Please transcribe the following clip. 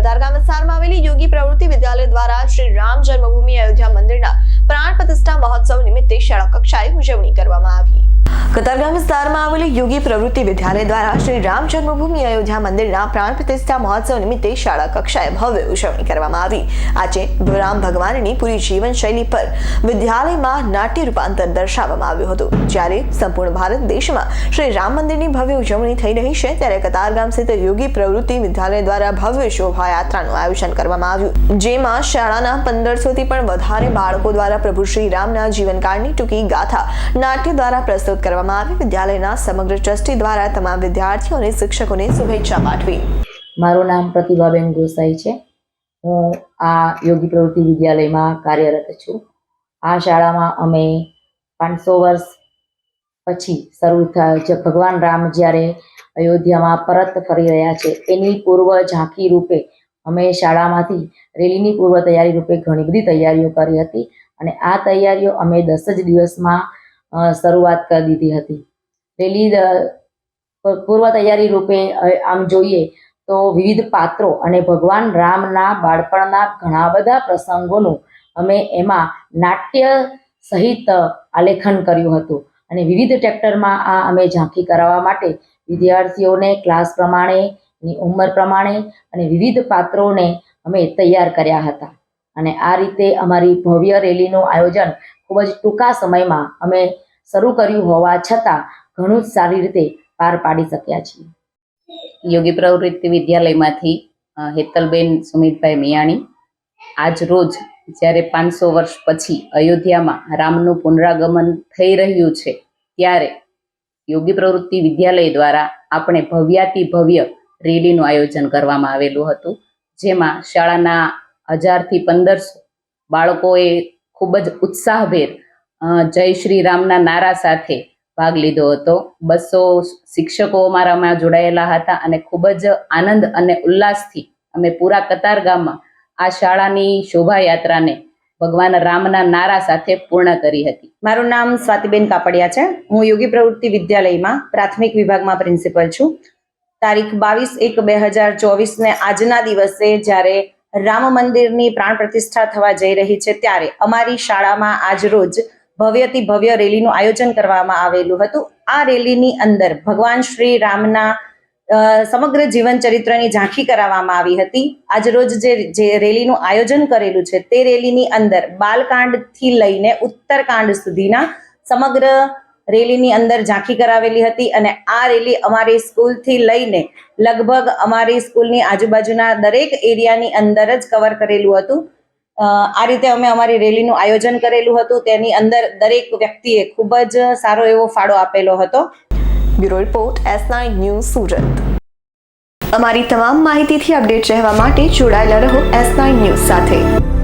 કતારગામ વિસ્તારમાં આવેલી યોગી પ્રવૃત્તિ વિદ્યાલય દ્વારા શ્રી રામ જન્મભૂમિ અયોધ્યા મંદિરના પ્રાણ પ્રતિષ્ઠા મહોત્સવ નિમિત્તે શાળા કક્ષાએ ઉજવણી કરવામાં આવી. કતારગામ વિસ્તારમાં આવેલી યોગી પ્રવૃત્તિ વિદ્યાલય દ્વારા શ્રી રામ જન્મભૂમિ અયોધ્યા મંદિરના પ્રાણ પ્રતિષ્ઠા મહોત્સવ નિમિત્તે શાળા કક્ષાએ ભવ્ય ઉજવણી કરવામાં આવી. આજે રામ ભગવાનની પૂરી જીવનશૈલી પર વિદ્યાલયમાં નાટ્ય રૂપાંતર દર્શાવવામાં આવ્યું હતું. જ્યારે સંપૂર્ણ ભારત દેશમાં શ્રી રામ મંદિરની ભવ્ય ઉજવણી થઈ રહી છે, ત્યારે કતારગામ સ્થિત યોગી પ્રવૃત્તિ વિદ્યાલય દ્વારા ભવ્ય શોભાયાત્રાનું આયોજન કરવામાં આવ્યું. જેમાં શાળાના પંદરસોથી પણ વધારે બાળકો દ્વારા પ્રભુ શ્રી રામના જીવનકાળની ટૂંકી ગાથા નાટ્ય દ્વારા પ્રસ્તુત કરવામાં આવી વિદ્યાલયના સમગ્ર ટ્રસ્ટી દ્વારા તમામ વિદ્યાર્થીઓ અને શિક્ષકોને શુભેચ્છા પાઠવી. મારું નામ પ્રતિભાબેન ગોસાઈ છે. હું આ યોગી પ્રવૃત્તિ વિદ્યાલયમાં કાર્યરત છું. આ શાળામાં અમે પાંચસો વર્ષ પછી શરૂ થાય ભગવાન રામ જ્યારે અયોધ્યામાં પરત ફરી રહ્યા છે, એની પૂર્વ ઝાંખી રૂપે અમે શાળામાંથી રેલીની પૂર્વ તૈયારી રૂપે ઘણી બધી તૈયારીઓ કરી હતી અને આ તૈયારીઓ અમે દસ જ દિવસમાં શરૂઆત કરી દીધી હતી. પહેલી પૂર્વ તૈયારી રૂપે આમ જોઈએ તો વિવિધ પાત્રો અને ભગવાન રામના બાળપણના ઘણા બધા પ્રસંગોનું અમે એમાં નાટ્ય સહિત આલેખન કર્યું હતું. અને વિવિધ ટેક્ટરમાં આ અમે ઝાંખી કરાવવા માટે વિદ્યાર્થીઓને ક્લાસ પ્રમાણે ઉંમર પ્રમાણે અને વિવિધ પાત્રોને અમે તૈયાર કર્યા હતા. અને આ રીતે અમારી ભવ્ય રેલીનું આયોજન ખૂબ જ ટૂંકા સમયમાં અમે શરૂ કર્યું હોવા છતાં ઘણું જ સારી રીતે પાર પાડી શક્યા છીએ. યોગી પ્રવૃત્તિ વિદ્યાલયમાંથી હેતલબેન સુમિતભાઈ મિયાણી. આજ રોજ જ્યારે પાંચસો વર્ષ પછી અયોધ્યામાં રામનું પુનરાગમન થઈ રહ્યું છે, ત્યારે યોગી પ્રવૃત્તિ વિદ્યાલય દ્વારા આપણે ભવ્યાતિ ભવ્ય રેલીનું આયોજન કરવામાં આવેલું હતું, જેમાં શાળાના હજારથી પંદરસો બાળકોએ ખૂબ જ ઉત્સાહભેર જય શ્રી રામના નારા સાથે ભાગ લીધો હતો. બસો શિક્ષકો અમારામાં જોડાયેલા હતા અને ખૂબ જ આનંદ અને ઉલ્લાસથી અમે પૂરા કતાર ગામમાં આ શાળાની શોભાયાત્રાને ભગવાન રામના નારા સાથે પૂર્ણ કરી હતી. મારું નામ સ્વાતિબેન કાપડિયા છે. હું યોગી પ્રવૃત્તિ વિદ્યાલયમાં પ્રાથમિક વિભાગમાં પ્રિન્સિપલ છું. તારીખ બાવીસ એક બે હજાર ચોવીસને આજના દિવસે જ્યારે રામ મંદિરની પ્રાણ પ્રતિષ્ઠા થવા જઈ રહી છે ત્યારે અમારી શાળામાં આજ રોજ ભવ્યથી ભવ્ય રેલીનું આયોજન કરવામાં આવેલું હતું. આ રેલીની અંદર ભગવાન શ્રી રામના સમગ્ર જીવન ચરિત્રની ઝાંખી કરાવવામાં આવી હતી. આજ રોજ જે જે રેલીનું આયોજન કરેલું છે તે રેલીની અંદર બાલકાંડથી લઈને ઉત્તરકાંડ સુધીના સમગ્ર રેલીની અંદર ઝાંખી કરાવેલી હતી અને આ રેલી અમારી સ્કૂલથી લઈને લગભગ અમારી સ્કૂલની આજુબાજુના દરેક એરિયાની અંદર જ કવર કરેલું હતું. આ રીતે અમે અમારી રેલીનું આયોજન કરેલું હતું. તેની અંદર દરેક વ્યક્તિએ ખૂબ જ સારો એવો ફાળો આપેલો હતો. Bureau report, S nine news Surat. અમારી તમામ માહિતીથી અપડેટ રહેવા માટે જોડાયેલા રહો એસ નાઇન ન્યૂઝ સાથે.